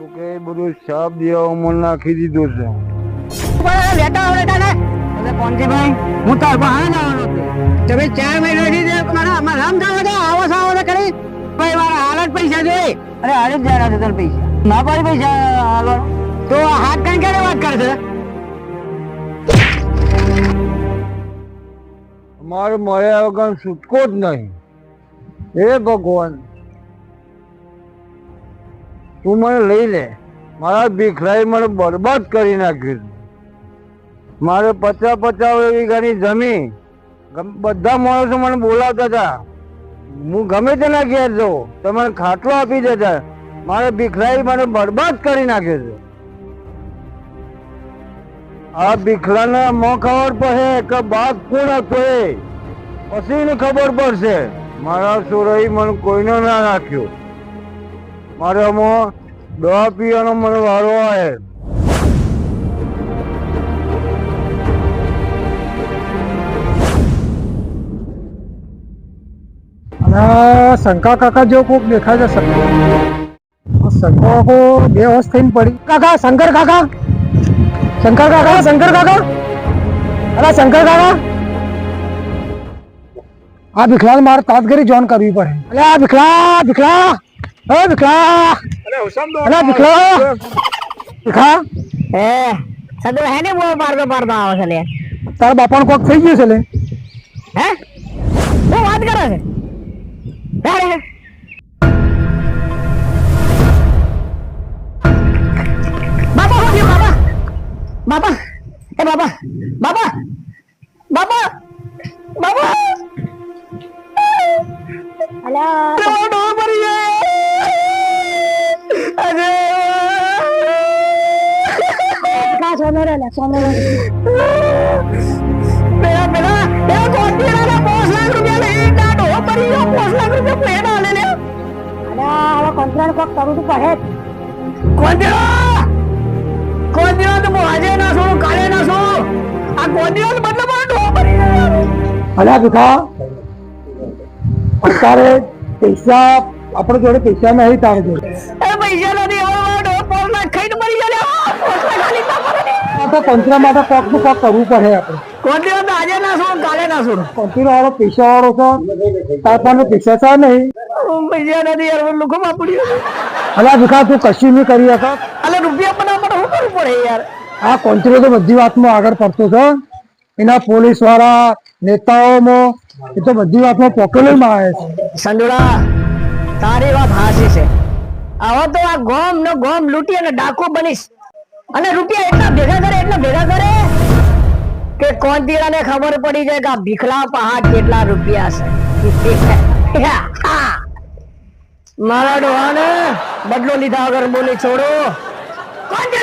બધું સાપ દેવામાં નાખી દીધું છે. લેતા આવો ને અરે કોંતીભાઈ હું તાર બહાર જવાનો તમે ચાર મહિના થી મારા અમારા રામ થાવ તો આવો સાવો તો કરી. ભાઈ મારા હાલત પૈસા જોઈએ અરે હાલ જરા છે તને પૈસા. ના પાડી પૈસા હાલો તો હાથ કઈ ક્યારે વાત કરશે મારે મળ્યા વગર છૂટકો જ નહીં. હે ભગવાન. તું મને લઈ લે. મારા ભીખરાઈ મને બરબાદ કરી નાખ્યું. મારે પચાસ પચાસ વીઘાની જમીન બધા માણસો મને બોલાવતા હતા. હું ગમે તેના ઘેર જાઉં. તો મને ખાટલો આપી દેતા. મારે ભીખરાઈ મને બરબાદ કરી નાખ્યો છે. આ ભીખરાના મોં ખબર પડે કે બાપ કોણ હતો એ? પછી ખબર પડશે. મારા સુરઈ મને કોઈનો ના રાખ્યો. મારે આમાં દવા પીવાનો મને વારો આવે. અને શંકા કાકા જેવો કોક દેખાય છે શંકર આ શંકર કાકો બે વર્ષ થઈને પડી. કાકા, શંકર કાકા? શંકર કાકા શંકર કાકા? અરે શંકર કાકા? આ ભીખલાલ મારે તાજગરી જોઈન કરવી પડે. અરે આ ભીખલા ભીખલા! અરે અરે ભીખલા ભીખા. હે સદો હે ને બહુ મારતો મારતો આવે છે લે. તારા બાપાનું કોક થઈ ગયું છે લે. હે? શું વાત કરે છે. તારે બાપા શું બાપા. બાપા એ બાપા બાપા બાપા બાપા. અલા અરે સોનો રે પેલા પેલા એ કોટીના પાંચ લાખ રૂપિયા લઈ ડાડો પડી ગયો પાંચ લાખ રૂપિયા પ્લેન આલે લે અરે હવે કોન્ટ્રાક્ટ કોક કરું તો પડે કોન્ટ્રા કોન્ટ્રા તો આજે ના છું કાલે ના છું આ કોન્ટ્રા તો મતલબ આ ડો પડી ગયો અલ્યા ભીખા અત્યારે પૈસા આપણે જોડે પૈસા નહીં તારે જોડે એ પૈસા નથી હવે મારો ડો પાંચ લાખ ખાઈને મરી ગયો લે પાંચ લાખ ખાલી ના પડે આ તો પંચરા માટે કોકનું કોક કરવું પડે આપણે. કોન્ટ્રા તો આજે ના છું કાલે ના છું કંપની વાળો પૈસા વાળો છે. તાર પાસે છે નહીં. પૈસા નથી યાર લોકો વાપર્યું અલા ભીખા તું કશું નહીં કરી શકો. અલે રૂપિયા પણ આપણે શું કરવું પડે યાર? આ કોન્ટ્રો તો બધી વાતમાં આગળ પડતો છે. એના પોલીસવાળા નેતાઓમાં એ તો બધી વાતમાં પોકેલેમાં આવે છે. સંજોડા તારી વાત હાસી છે. આવો તો આ ગોમ નો ગોમ લૂંટી અને ડાકુ બનીશ. અને રૂપિયા એટલા ભેગા કરે, એટલા ભેગા કરે કે કોણ ને ખબર પડી જાય કે આ ભીખલા પહાડ કેટલા રૂપિયા છે. મારા ડોહાને બદલો લીધા વગર બોલી છોડો. કોણ